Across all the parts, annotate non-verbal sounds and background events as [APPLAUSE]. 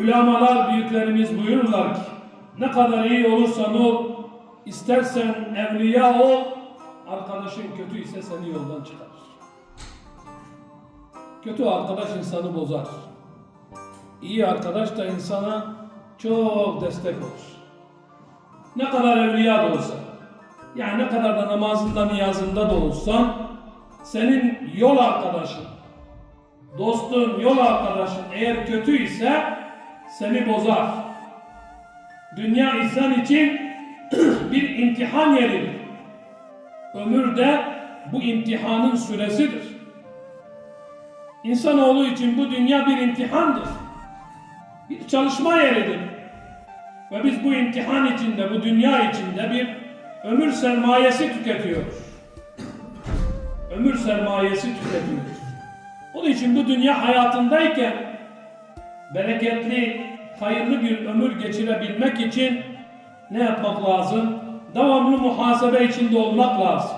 Ulamalar büyüklerimiz buyururlar ki ne kadar iyi olursan ol, istersen evliya ol, arkadaşın kötü ise seni yoldan çıkarır. Kötü arkadaş insanı bozar. İyi arkadaş da insana çok destek olur. Ne kadar evliya da olsa, yani ne kadar da namazında niyazında da olsan, senin yol arkadaşın, dostun, yol arkadaşın eğer kötü ise seni bozar. Dünya insan için [CLEARS THROAT] bir imtihan yeridir. Ömür de bu imtihanın süresidir. İnsanoğlu için bu dünya bir imtihandır. Bir çalışma yeridir. Ve biz bu imtihan içinde, bu dünya içinde bir ömür sermayesi tüketiyoruz. Ömür sermayesi tüketiyoruz. Onun için bu dünya hayatındayken bereketli, hayırlı bir ömür geçirebilmek için ne yapmak lazım? Devamlı muhasebe içinde olmak lazım.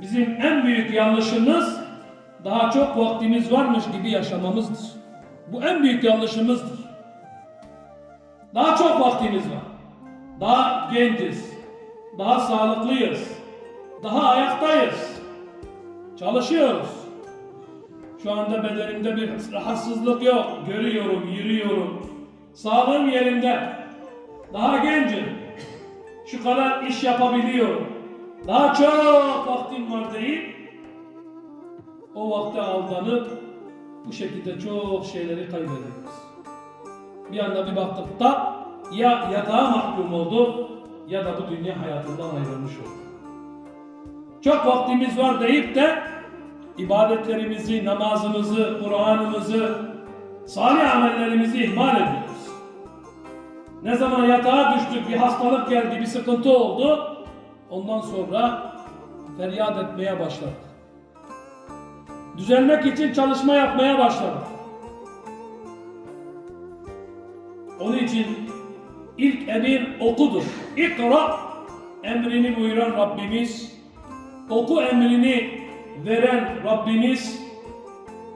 Bizim en büyük yanlışımız daha çok vaktimiz varmış gibi yaşamamızdır. Bu en büyük yanlışımızdır. Daha çok vaktimiz var. Daha genciz. Daha sağlıklıyız. Daha ayaktayız. Çalışıyoruz. Şu anda bedenimde bir rahatsızlık yok. Görüyorum, yürüyorum. Sağlığım yerinde. Daha gencim. Şu kadar iş yapabiliyorum. Daha çok vaktim var deyip o vakte aldanıp bu şekilde çok şeyleri kaybederiz. Bir anda bir baktık da ya yatağa mahkum oldu ya da bu dünya hayatından ayrılmış oldu. Çok vaktimiz var deyip de ibadetlerimizi, namazımızı, Kur'an'ımızı, salih amellerimizi ihmal ediyoruz. Ne zaman yatağa düştük, bir hastalık geldi, bir sıkıntı oldu, ondan sonra feryat etmeye başladık. Düzelmek için çalışma yapmaya başladık. Onun için ilk emir okudur. İkra emrini buyuran Rabbimiz, oku emrini veren Rabbimiz,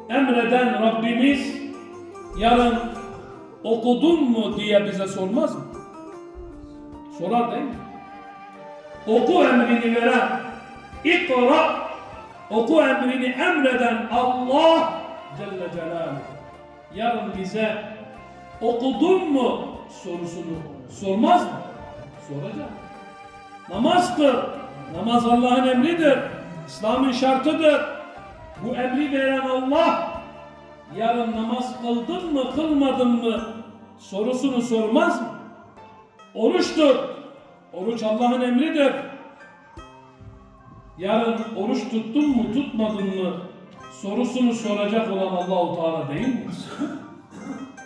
emreden Rabbimiz yarın okudun mu diye bize sormaz mı? Sorar değil mi? Oku emrini veren, ikra, oku emrini emreden Allah Celle Celaluhu. Yarın bize okudun mu sorusunu sormaz mı? Soracak. Namaz kıl. Namaz Allah'ın emridir. İslam'ın şartıdır. Bu emri veren Allah yarın namaz kıldın mı kılmadın mı sorusunu sormaz mı? Oruçtur. Oruç Allah'ın emridir. Yarın oruç tuttun mu tutmadın mı sorusunu soracak olan Allahu Teala değil mi? [LAUGHS]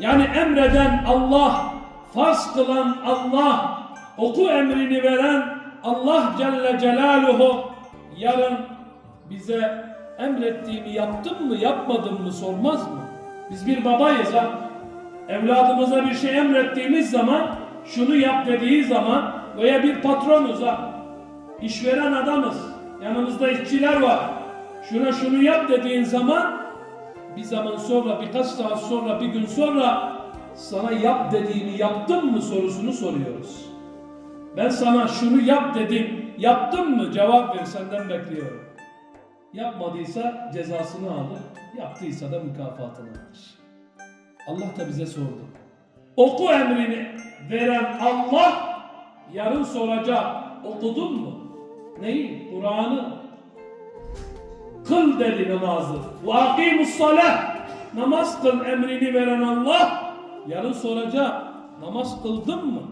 Yani emreden Allah, farz kılan Allah, oku emrini veren Allah Celle Celaluhu yarın bize emrettiğimi yaptın mı yapmadın mı sormaz mı? Biz bir babayız ha. Evladımıza bir şey emrettiğimiz zaman şunu yap dediği zaman veya bir patronuz ha. İşveren adamız. Yanımızda işçiler var. Şuna şunu yap dediğin zaman bir zaman sonra, birkaç saat sonra, bir gün sonra sana yap dediğimi yaptın mı sorusunu soruyoruz. Ben sana şunu yap dedim, yaptın mı cevap ver senden bekliyorum. Yapmadıysa cezasını alır, yaptıysa da mükafatını alır. Allah da bize sordu. Oku emrini veren Allah yarın soracak. Okudun mu? Neyi? Kur'an'ı. Kıl dedi namazı. Ve akimus salah. Namaz kıl emrini veren Allah yarın soracak. Namaz kıldın mı?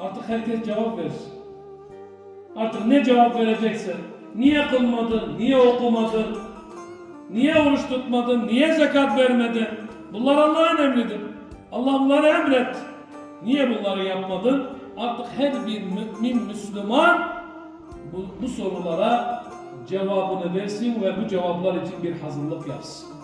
Artık herkes cevap versin. Artık ne cevap verecekse, niye kılmadın, niye okumadın, niye oruç tutmadın, niye zekat vermedin? Bunlar Allah'ın emridir. Allah bunları emret. Niye bunları yapmadın? Artık her bir mümin Müslüman bu, bu sorulara cevabını versin ve bu cevaplar için bir hazırlık yapsın.